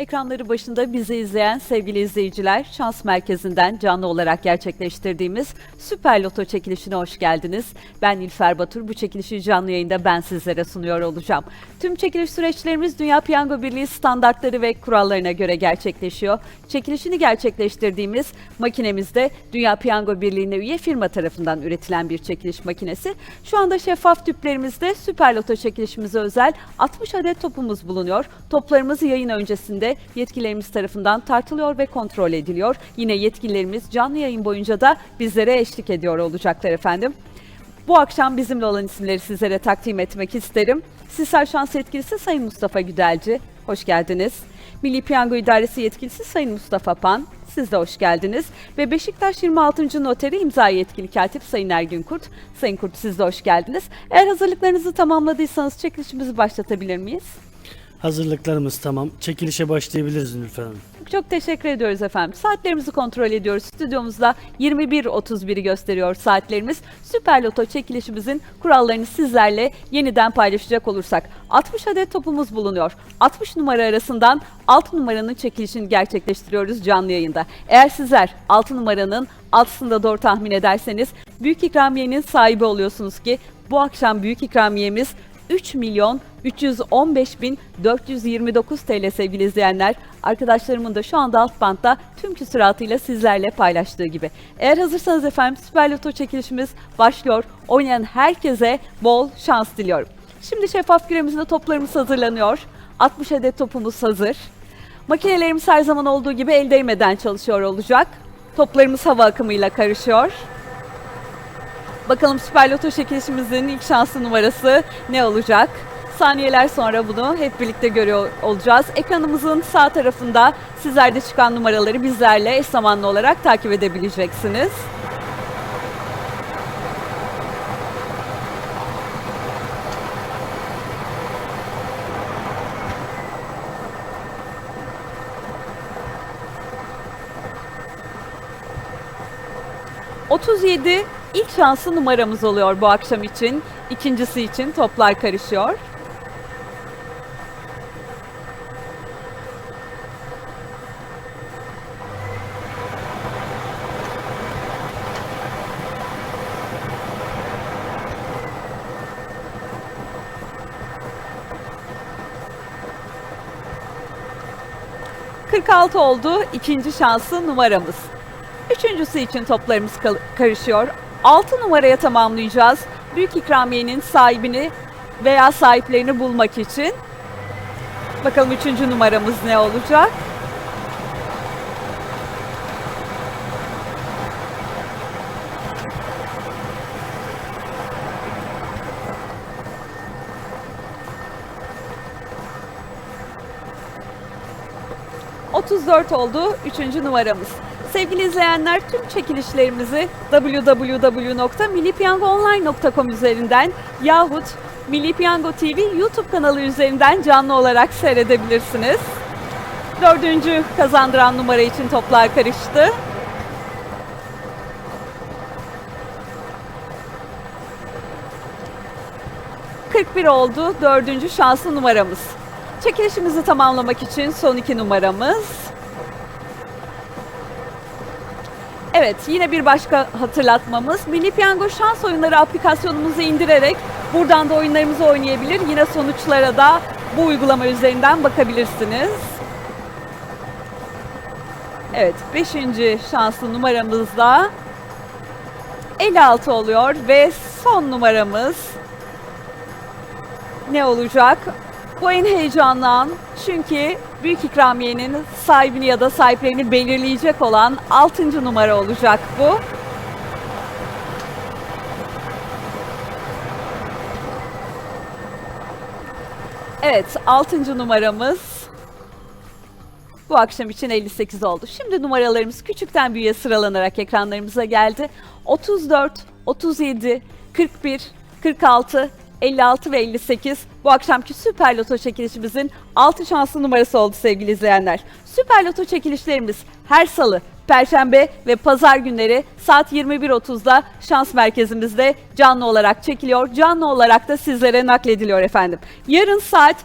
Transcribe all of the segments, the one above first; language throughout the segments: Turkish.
Ekranları başında bizi izleyen sevgili izleyiciler, Şans Merkezi'nden canlı olarak gerçekleştirdiğimiz Süper Loto çekilişine hoş geldiniz. Ben İlfer Batur, bu çekilişi canlı yayında ben sizlere sunuyor olacağım. Tüm çekiliş süreçlerimiz Dünya Piyango Birliği standartları ve kurallarına göre gerçekleşiyor. Çekilişini gerçekleştirdiğimiz makinemizde Dünya Piyango Birliği'ne üye firma tarafından üretilen bir çekiliş makinesi. Şu anda şeffaf tüplerimizde Süper Loto çekilişimize özel 60 adet topumuz bulunuyor. Toplarımız yayın öncesinde yetkililerimiz tarafından tartılıyor ve kontrol ediliyor. Yine yetkililerimiz canlı yayın boyunca da bizlere eşlik ediyor olacaklar efendim. Bu akşam bizimle olan isimleri sizlere takdim etmek isterim. Sisal Şans Yetkilisi Sayın Mustafa Güdelci, hoş geldiniz. Milli Piyango İdaresi Yetkilisi Sayın Mustafa Pan, siz de hoş geldiniz. Ve Beşiktaş 26. Noteri imza yetkili katip Sayın Ergün Kurt. Sayın Kurt siz de hoş geldiniz. Eğer hazırlıklarınızı tamamladıysanız çekilişimizi başlatabilir miyiz? Hazırlıklarımız tamam. Çekilişe başlayabiliriz Nülfer Hanım. Çok teşekkür ediyoruz efendim. Saatlerimizi kontrol ediyoruz. Stüdyomuzda 21.31'i gösteriyor saatlerimiz. Süper Loto çekilişimizin kurallarını sizlerle yeniden paylaşacak olursak. 60 adet topumuz bulunuyor. 60 numara arasından 6 numaranın çekilişini gerçekleştiriyoruz canlı yayında. Eğer sizler 6 numaranın altısında doğru tahmin ederseniz büyük ikramiyenin sahibi oluyorsunuz ki bu akşam büyük ikramiyemiz 3 milyon 315 bin 429 TL sevgili izleyenler. Arkadaşlarımın da şu anda alt bantta tüm küsuratıyla sizlerle paylaştığı gibi. Eğer hazırsanız efendim Süper Loto çekilişimiz başlıyor. Oynayan herkese bol şans diliyorum. Şimdi şeffaf küremizde toplarımız hazırlanıyor. 60 adet topumuz hazır. Makinelerimiz her zaman olduğu gibi el değmeden çalışıyor olacak. Toplarımız hava akımıyla karışıyor. Bakalım Süper Loto çekilişimizin ilk şanslı numarası ne olacak? Saniyeler sonra bunu hep birlikte görüyor olacağız. Ekranımızın sağ tarafında sizlerde çıkan numaraları bizlerle eş zamanlı olarak takip edebileceksiniz. ...37 ilk şanslı numaramız oluyor bu akşam için. İkincisi için toplar karışıyor. ...46 oldu ikinci şanslı numaramız. Üçüncüsü için toplarımız karışıyor. 6 numaraya tamamlayacağız. Büyük ikramiyenin sahibini veya sahiplerini bulmak için. Bakalım üçüncü numaramız ne olacak? ...34 oldu üçüncü numaramız. Sevgili izleyenler tüm çekilişlerimizi www.millipiyangoonline.com üzerinden yahut Milli Piyango TV YouTube kanalı üzerinden canlı olarak seyredebilirsiniz. Dördüncü kazandıran numara için toplar karıştı. ...41 oldu dördüncü şanslı numaramız. Çekilişimizi tamamlamak için son iki numaramız... Evet, yine bir başka hatırlatmamız. Milli Piyango Şans Oyunları aplikasyonumuzu indirerek buradan da oyunlarımızı oynayabilir. Yine sonuçlara da bu uygulama üzerinden bakabilirsiniz. Evet, 5. şanslı numaramızda 56 oluyor ve son numaramız ne olacak? Bu en heyecanlı an çünkü büyük ikramiyenin sahibini ya da sahiplerini belirleyecek olan 6. numara olacak bu. Evet 6. numaramız bu akşam için 58 oldu. Şimdi numaralarımız küçükten büyüğe sıralanarak ekranlarımıza geldi. 34, 37, 41, 46, 56 ve 58 bu akşamki Süper Loto çekilişimizin 6 şanslı numarası oldu sevgili izleyenler. Süper Loto çekilişlerimiz her salı, perşembe ve pazar günleri saat 21.30'da şans merkezimizde canlı olarak çekiliyor. Canlı olarak da sizlere naklediliyor efendim. Yarın saat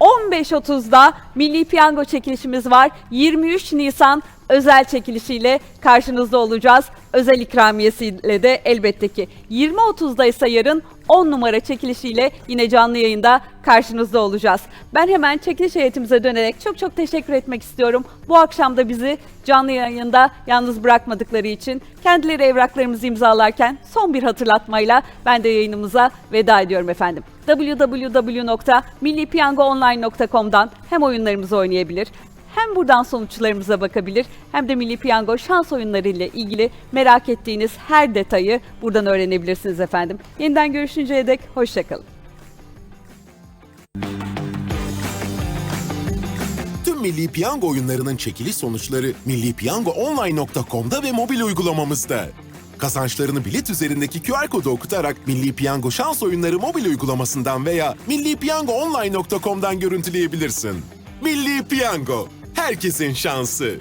15.30'da Milli Piyango çekilişimiz var. 23 Nisan özel çekilişiyle karşınızda olacağız. Özel ikramiyesiyle de elbette ki. 20.30'da ise yarın 10 numara çekilişiyle yine canlı yayında karşınızda olacağız. Ben hemen çekiliş heyetimize dönerek çok çok teşekkür etmek istiyorum. Bu akşam da bizi canlı yayında yalnız bırakmadıkları için kendileri evraklarımızı imzalarken son bir hatırlatmayla ben de yayınımıza veda ediyorum efendim. www.millipiyangoonline.com'dan hem oyunlarımızı oynayabilir hem buradan sonuçlarımıza bakabilir hem de Milli Piyango şans oyunları ile ilgili merak ettiğiniz her detayı buradan öğrenebilirsiniz efendim. Yeniden görüşünceye dek hoşçakalın. Tüm Milli Piyango oyunlarının çekiliş sonuçları millipiyangoonline.com'da ve mobil uygulamamızda. Kazançlarını bilet üzerindeki QR kodu okutarak Milli Piyango şans oyunları mobil uygulamasından veya millipiyangoonline.com'dan görüntüleyebilirsin. Milli Piyango, herkesin şansı.